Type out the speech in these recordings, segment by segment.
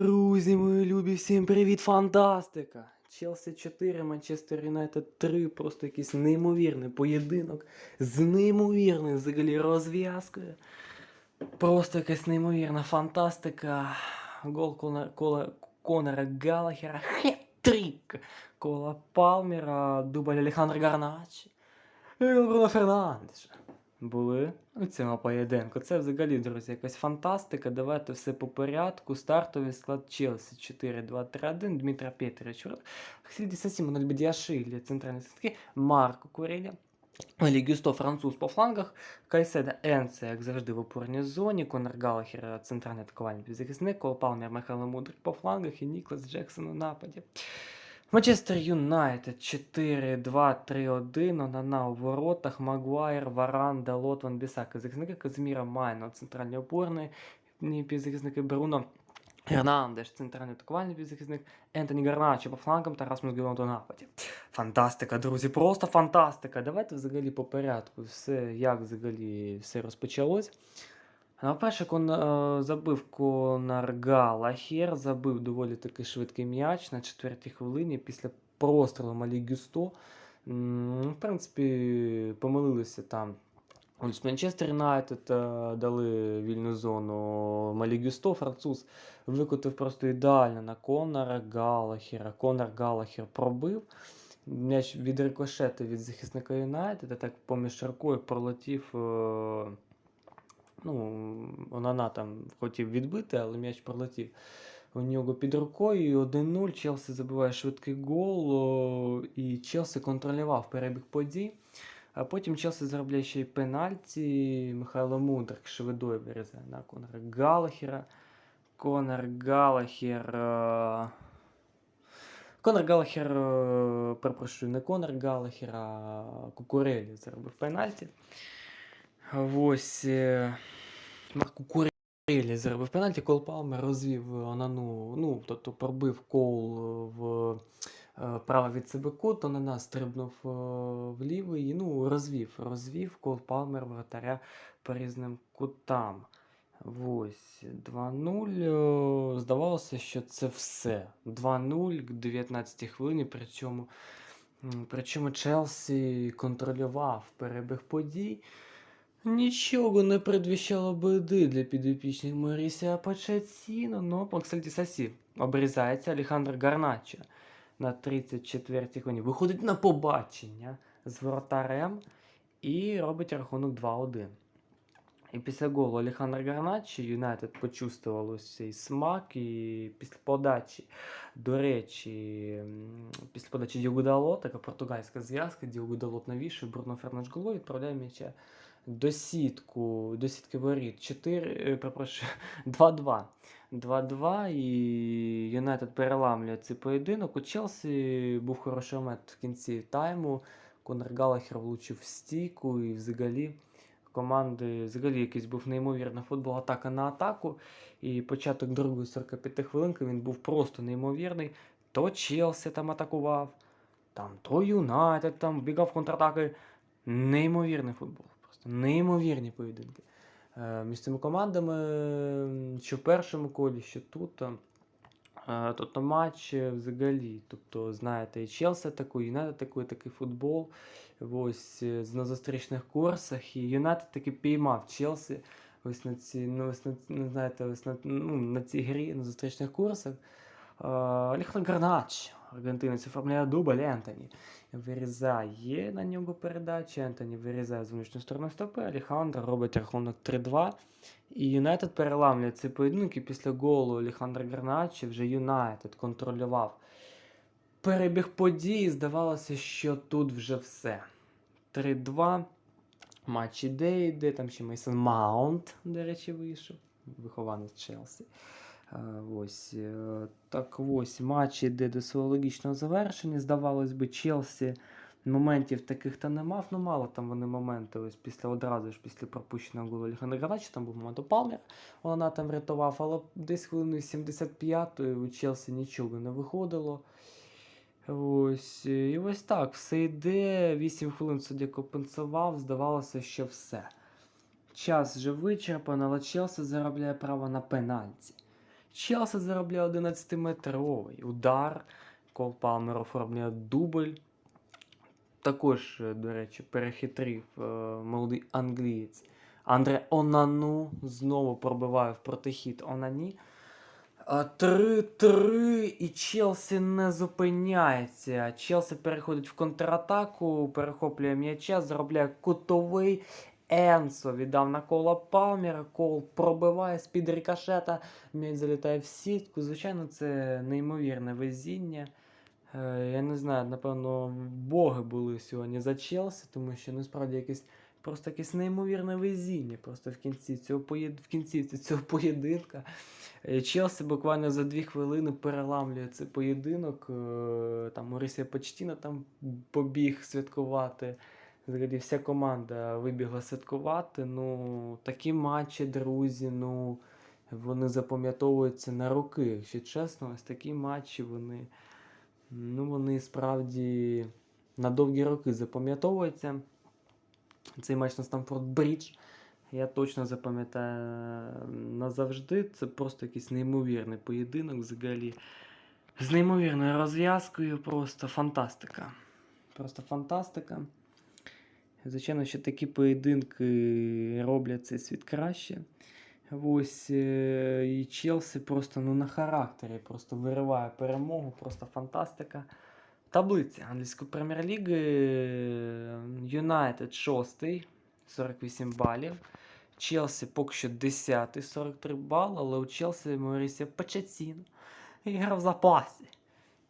Друзі, мої любі, всім привіт! Фантастика! Челсі 4, Манчестер Юнайтед 3. Просто якийсь неймовірний поєдинок з неймовірною взагалі розв'язкою. Просто якась неймовірна фантастика. Гол Кона, Кола, Конора Галахера. Хет-трик! Кола Палмера, дубль Алехандро Гарначі. Бруно Фернандеша. Були у цьому поєдинку. Це взагалі, друзі, якась фантастика. Давайте все по порядку. Стартовий склад Челсі 4-2-3-1. Дмитро Петрович. Хсіль Дісасі, Моноль Бедіашилі, центральні сітки. Марко Курелі. Олі Гюсто, француз по флангах. Кайседа Енце, як завжди, в опорній зоні. Конор Галахер, центральний атакувальний півзахисник. Кол Палмер, Михайло Мудрик по флангах і Ніклас Джексон у нападі. Манчестер Юнайтед 4-2-3-1, Онана у воротах, Магуайр, Варан, Далот, Ван Бісака, захисники Казміра Майно, центральний опорний півзахисники Бруно, Гернандеш, центральний атакувальний півзахисник, Ентоні Гарначо по флангам та Расмус Гіланд у нападі. Фантастика, друзі, просто фантастика. Давайте взагалі по порядку все, як взагалі все розпочалось. На перше, е, забив Конор Галахер, забив доволі таки швидкий м'яч на четвертій хвилині після прострілу Малі Гюсто. В принципі, помилилися там. Ось Манчестер Юнайтед е, дали вільну зону Малі Гюсто, француз викотив просто ідеально на Конора Галахера. Конор Галахер пробив. М'яч від рикошету від захисника Юнайтеда, так поміж рукою пролетів. е, Ну, Онана там хотів відбити, але м'яч пролетів у нього під рукою. 1-0. Челсі забиває швидкий гол. І Челсі контролював перебіг подій. А потім Челсі заробляє ще й пенальті. Михайло Мудрик швидою вирізає на Конора Галахера. Конор Галахер. е, Конор Галахер, е, перепрошую, не Конор Галахер, а Кукурелі заробив пенальті. Ось. Е, Марко Курелі заробив пенальті, Кол Палмер розвів Онану, ну, тобто пробив кол в е, право від себе кут, Онана стрибнув е, в лівий, і, ну, розвів, розвів Кол Палмер вратаря по різним кутам. Ось 2-0. е, Здавалося, що це все. 2-0 к 19 хвилині, причому, причому Челсі контролював перебіг подій. Нічого не предвіщало биди для підопічних Морісія Почаціно, но Максель Дісасі обрізається Алехандро Гарначо на 34-й хвилині. Виходить на побачення з воротарем і робить рахунок 2-1. І після голу Алехандро Гарначо Юнайтед почувствував ось цей смак, і після подачі, до речі, після подачі Діогу Далот, така португальська зв'язка, Діогу Далот навішує, Бруно Фернандеш головою відправляє м'яча до сітку, до сітки воріт 4, е, перепрошую, 2-2. 2-2 і Юнайтед переламлює цей поєдинок. У Челсі був хороший момент в кінці тайму. Конор Галахер влучив в стійку і взагалі команди взагалі якийсь був неймовірний футбол атака на атаку. І початок другої 45 хвилинки він був просто неймовірний. То Челсі там атакував, там то Юнайтед там бігав контратаки. Неймовірний футбол. Неймовірні поєдинки. Е, між цими командами, що в першому колі, що тут. е, Тобто матч е, взагалі. Тобто, знаєте, і Челсі атакує, Юнайтед атакує такий футбол. Ось на зустрічних курсах. І Юнайтед таки піймав Челсі. Ось на ці, ну, ось на, ну, знаєте, ось на, ну, на цій грі, на зустрічних курсах. Алехандро Гарнач, аргентинець, оформляє дубль Ентоні. Вирізає на нього передача. Ентоні вирізає з внутрішньої сторони стопи. Алехандро робить рахунок 3-2. І Юнайтед переламлює цей поєдинок. І після голу Алехандро Гарначі вже Юнайтед контролював перебіг подій. Здавалося, що тут вже все. 3-2. Матч іде, йде. Там ще Мейсон Маунт, до речі, вийшов. Вихованець Челсі. Е, Ось е, так ось матч іде до свого логічного завершення. Здавалось би, Челсі моментів таких та не мав. Ну, мало там вони моменти. Ось після одразу ж після пропущеного голу Гарнача, там був момент Палмер, вона там рятував, але десь хвилини 75-ї у Челсі нічого не виходило. Ось, е, і ось так, все йде. 8 хвилин суддя компенсував, здавалося, що все. Час вже вичерпано, але Челсі заробляє право на пенальті. Челсі заробляє 11-метровий удар. Кол Палмер оформлює дубль. Також, е, до речі, перехитрив е, молодий англієць. Андре Онану знову пробиває в протихід Онані. 3-3 і Челсі не зупиняється. Челсі переходить в контратаку, перехоплює м'яча, заробляє кутовий. Енсо віддав на кола Палмера, кол пробиває з-під рикошета, м'яч залітає в сітку. Звичайно, це неймовірне везіння. Е, Я не знаю, напевно, боги були сьогодні за Челсі, тому що насправді якесь просто якесь неймовірне везіння. Просто в кінці цього поєд... в кінці цього поєдинка. Е, Челсі буквально за дві хвилини переламлює цей поєдинок. Е, Там Морисія Почтіна там побіг святкувати. Взагалі вся команда вибігла святкувати. Ну, такі матчі, друзі, ну, вони запам'ятовуються на роки. Якщо чесно, ось такі матчі вони, ну, вони справді на довгі роки запам'ятовуються. Цей матч на Стамфорд Брідж. Я точно запам'ятаю назавжди. Це просто якийсь неймовірний поєдинок взагалі. З неймовірною розв'язкою. Просто фантастика. Просто фантастика. Звичайно, що такі поєдинки роблять цей світ краще. Ось е, і Челсі просто ну, на характері просто вириває перемогу, просто фантастика. Таблиця англійської прем'єр-ліги. Юнайтед 6, 48 балів. Челсі поки що 10, 43 бали, але у Челсі Морісія Почаціно гра в запасі.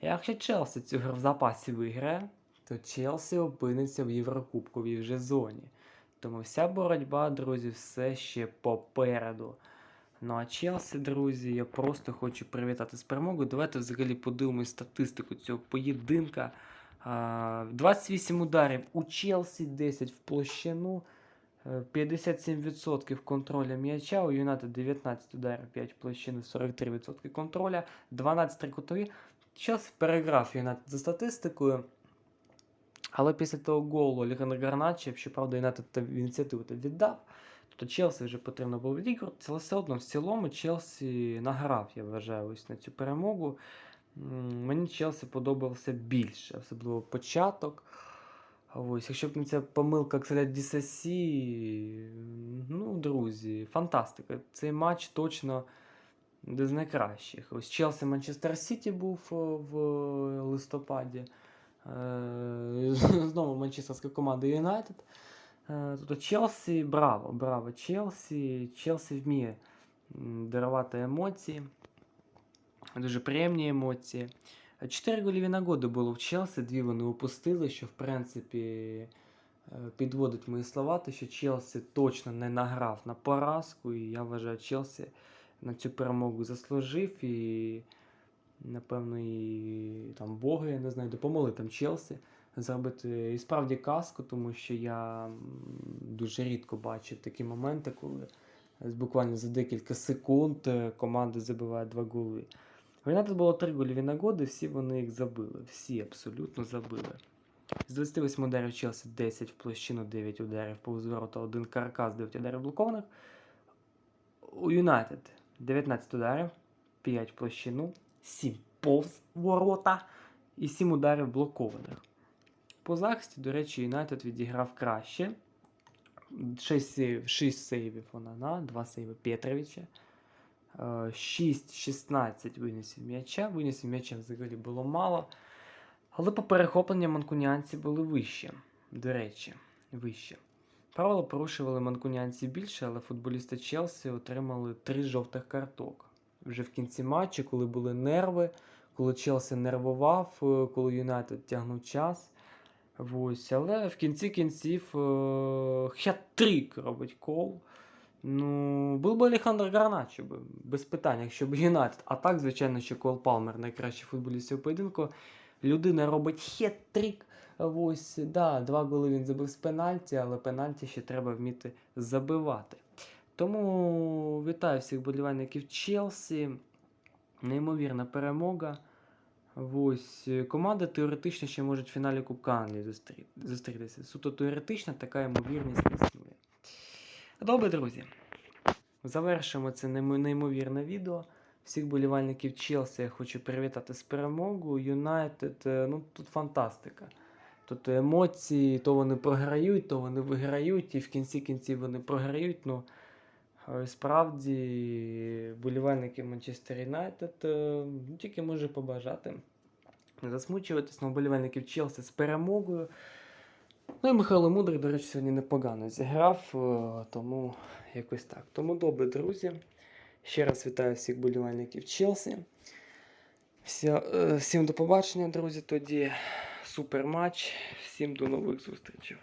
Якщо Челсі цю гру в запасі виграє, то Челсі опиниться в Єврокубковій вже зоні. Тому вся боротьба, друзі, все ще попереду. Ну а Челсі, друзі, я просто хочу привітати з перемогою. Давайте взагалі подивимось статистику цього поєдинка. 28 ударів у Челсі, 10 в площину, е, 57% контроля м'яча, у Юнайтед 19 ударів, 5 в площину, 43% контроля, 12 трикутові. Челсі переграв Юнайтед за статистикою. Але після того голу Олександра Гарнача, щоправда, Юнайтед та ініціативу віддав. Тобто Челсі вже потрібно було відіграти, але все одно в цілому Челсі награв, я вважаю, ось на цю перемогу. Мені Челсі подобався більше, особливо початок. Ось, якщо б не ця помилка Кселя Дісасі, ну, друзі, фантастика. Цей матч точно один з найкращих. Ось Челсі Манчестер Сіті був е, в листопаді. Е, Знову манчестерська команда Юнайтед. Е, Тобто Челсі, браво, браво, Челсі. Челсі вміє дарувати емоції. Дуже приємні емоції. Чотири гольові нагоди було в Челсі, дві вони упустили, що в принципі е, підводить мої слова, те, що Челсі точно не награв на поразку, і я вважаю, Челсі на цю перемогу заслужив і, напевно, і там Боги, я не знаю, допомогли там Челсі зробити і справді казку, тому що я дуже рідко бачив такі моменти, коли буквально за декілька секунд е, команда забиває два голи. Юнайтед було три гольові нагоди, всі вони їх забили. Всі абсолютно забили. З 28 ударів Челсі 10 в площину, 9 ударів повз ворота, 1 каркас, 9 ударів блокованих. У Юнайтед 19 ударів, 5 в площину, 7 повз ворота і 7 ударів блокованих. По захисті, до речі, Юнайтед відіграв краще. 6 сейвів, 6 сейвів Онана, 2 сейви Петровича. 6-16 винесів м'яча. Винесів м'яча взагалі було мало. Але по перехопленням манкунянці були вище. До речі, вище. Правила порушували манкунянці більше, але футболісти Челсі отримали 3 жовтих карток. Вже в кінці матчу, коли були нерви, коли Челсі нервував, е, коли Юнайтед тягнув час. Ось, але в кінці кінців е- хет-трик робить кол. Ну, був би Олександр Гарначо, без питань, якщо б Юнайтед. А так, звичайно, що Кол Палмер найкращий футболіст цього поєдинку. Людина робить хет-трик. Ось, да, два голи він забив з пенальті, але пенальті ще треба вміти забивати. Тому вітаю всіх болівальників Челсі. Неймовірна перемога. Ось, е, команди теоретично ще можуть в фіналі Кубка Англії зустрі- зустрітися. Суто теоретично така ймовірність існує. Добре, друзі. Завершимо це неймовірне відео. Всіх болівальників Челсі я хочу привітати з перемогою. Юнайтед, е, ну тут фантастика. Тут емоції, то вони програють, то вони виграють, і в кінці кінців вони програють. Ну, справді, болівальники Манчестер Юнайтед е, ну, тільки може побажати. Не засмучуватись, на болівальників Челсі з перемогою. Ну і Михайло Мудрий, до речі, сьогодні непогано зіграв, е, тому якось так. Тому добре, друзі. Ще раз вітаю всіх болівальників Челсі. Вся, е, всім до побачення, друзі. Тоді супер матч. Всім до нових зустрічей.